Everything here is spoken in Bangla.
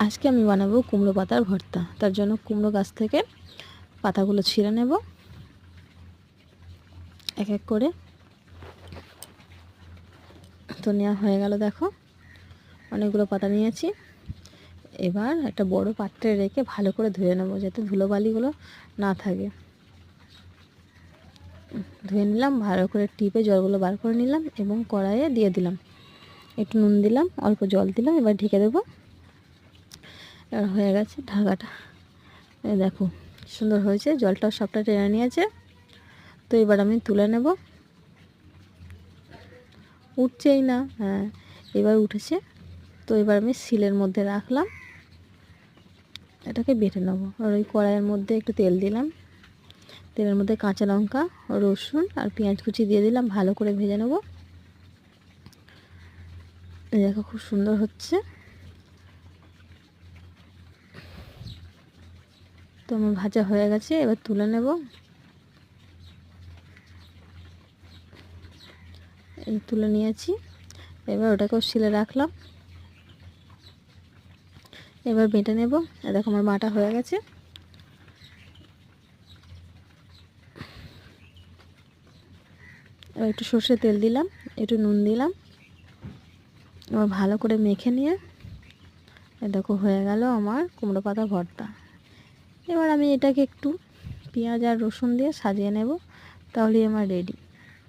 আজকে আমি বানাবো কুমড়ো পাতার ভর্তা। তার জন্য কুমড়ো গাছ থেকে পাতাগুলো ছিঁড়ে নেব। এক এক করে। তো নেওয়া হয়ে গেল, দেখো। অনেকগুলো পাতা নিয়েছি। এবার একটা বড় পাত্রে রেখে ভালো করে ধুয়ে নেব, যাতে ধুলোবালিগুলো না থাকে। ধুয়ে নিলাম, ভালো করে টিপে জলগুলো বার করে নিলাম এবং কড়াইয়ে দিয়ে দিলাম। একটু নুন দিলাম, অল্প জল দিলাম, এবার ঢেকে দেবো। এবার হয়ে গেছে ঢাকাটা। দেখো সুন্দর হয়েছে জলটাও সবটা টেনে নিয়েছে। তো এবার আমি তুলে নেব। উঠছেই না হ্যাঁ এবার উঠেছে। তো এবার আমি শিলের মধ্যে রাখলাম। এটাকে বেটে নেব। আর ওই কড়াইয়ের মধ্যে একটু তেল দিলাম। তেলের মধ্যে কাঁচা লঙ্কা, রসুন আর পেঁয়াজ কুচি দিয়ে দিলাম, ভালো করে ভেজে নেব। দেখো, খুব সুন্দর হচ্ছে। তো আমার ভাজা হয়ে গেছে, এবার তুলে নেব। এই তুলে নিয়েছি, এবার ওটাকেও শিলে রাখলাম। এবার বেটে নেব। দেখো আমার মাটা হয়ে গেছে। এবার একটু সর্ষে তেল দিলাম, একটু নুন দিলাম। এবার ভালো করে মেখে নিয়ে, এ দেখো হয়ে গেল আমার কুমড়ো পাতা ভর্তা। এবার আমি এটাকে একটু পেঁয়াজ আর রসুন দিয়ে সাজিয়ে নেব তাহলেই আমার রেডি